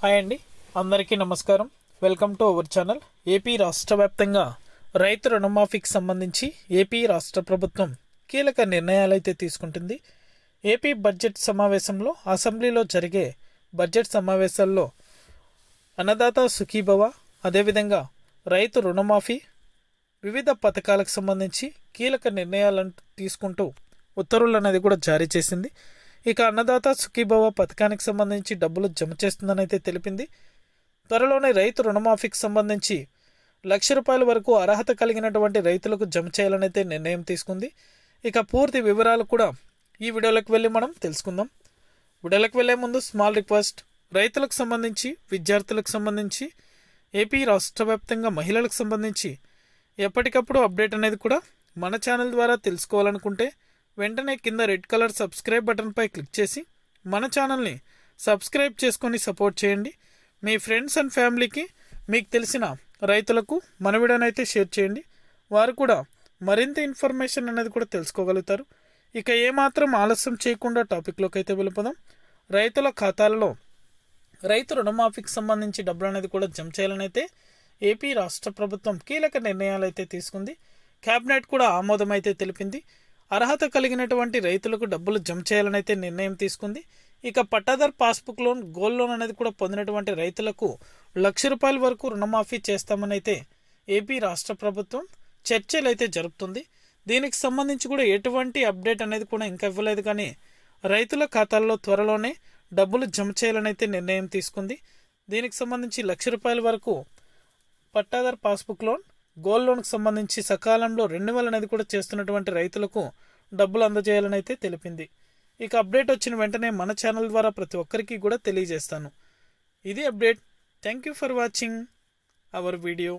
Hi అండి. అందరికీ నమస్కారం. Welcome to our channel. AP రాష్ట్ర వ్యాప్తంగా రైతు రుణమాఫీకి సంబంధించి ఏపీ రాష్ట్ర ప్రభుత్వం కీలక నిర్ణయాలైతే తీసుకుంటుంది. ఏపీ బడ్జెట్ సమావేశంలో అసెంబ్లీలో జరిగే బడ్జెట్ సమావేశాల్లో అన్నదాత సుఖీభవ అదేవిధంగా రైతు రుణమాఫీ వివిధ పథకాలకు సంబంధించి కీలక నిర్ణయాలను తీసుకుంటూ ఉత్తర్వులు అనేది కూడా జారీ చేసింది. ఇక అన్నదాత సుఖీభవ పథకానికి సంబంధించి డబ్బులు జమ చేస్తుందని అయితే తెలిపింది. త్వరలోనే రైతు రుణమాఫీకి సంబంధించి లక్ష రూపాయల వరకు అర్హత కలిగినటువంటి రైతులకు జమ చేయాలని అయితే నిర్ణయం తీసుకుంది. ఇక పూర్తి వివరాలు కూడా ఈ వీడియోలోకి వెళ్ళి మనం తెలుసుకుందాం. వీడియోలోకి వెళ్ళే ముందు స్మాల్ రిక్వెస్ట్ రైతులకు సంబంధించి విద్యార్థులకు సంబంధించి ఏపీ రాష్ట్ర వ్యాప్తంగా మహిళలకు సంబంధించి ఎప్పటికప్పుడు అప్డేట్ అనేది కూడా మన ఛానల్ ద్వారా తెలుసుకోవాలనుకుంటే వెంటనే కింద రెడ్ కలర్ సబ్స్క్రైబ్ బటన్పై క్లిక్ చేసి మన ఛానల్ని సబ్స్క్రైబ్ చేసుకొని సపోర్ట్ చేయండి. మీ ఫ్రెండ్స్ అండ్ ఫ్యామిలీకి మీకు తెలిసిన రైతులకు మన వీడియోని షేర్ చేయండి. వారు కూడా మరింత ఇన్ఫర్మేషన్ అనేది కూడా తెలుసుకోగలుగుతారు. ఇక ఏమాత్రం ఆలస్యం చేయకుండా టాపిక్లోకి అయితే వెళ్ళిపోదాం. రైతుల ఖాతాలలో రైతు రుణమాఫీకి సంబంధించి డబ్బులు అనేది కూడా జమ చేయాలని అయితే ఏపీ రాష్ట్ర ప్రభుత్వం కీలక నిర్ణయాలు అయితే తీసుకుంది. క్యాబినెట్ కూడా ఆమోదం అయితే తెలిపింది. అర్హత కలిగినటువంటి రైతులకు డబ్బులు జమ చేయాలని అయితే నిర్ణయం తీసుకుంది. ఇక పట్టాదార్ పాస్బుక్ లోన్ గోల్డ్ లోన్ అనేది కూడా పొందినటువంటి రైతులకు లక్ష రూపాయల వరకు రుణమాఫీ చేస్తామని అయితే ఏపీ రాష్ట్ర ప్రభుత్వం చర్చలు అయితే జరుపుతుంది. దీనికి సంబంధించి కూడా ఎటువంటి అప్డేట్ అనేది కూడా ఇంకా ఇవ్వలేదు కానీ రైతుల ఖాతాల్లో త్వరలోనే డబ్బులు జమ చేయాలని అయితే నిర్ణయం తీసుకుంది. దీనికి సంబంధించి లక్ష రూపాయల వరకు పట్టాదార్ పాస్బుక్ లోన్ గోల్డ్ లోన్కి సంబంధించి సకాలంలో రెన్యువల్ అనేది కూడా చేస్తున్నటువంటి రైతులకు డబ్బులు అందజేయాలని అయితే తెలిపింది. ఇక అప్డేట్ వచ్చిన వెంటనే మన ఛానల్ ద్వారా ప్రతి ఒక్కరికి కూడా తెలియజేస్తాను. ఇది update. Thank you for watching our video.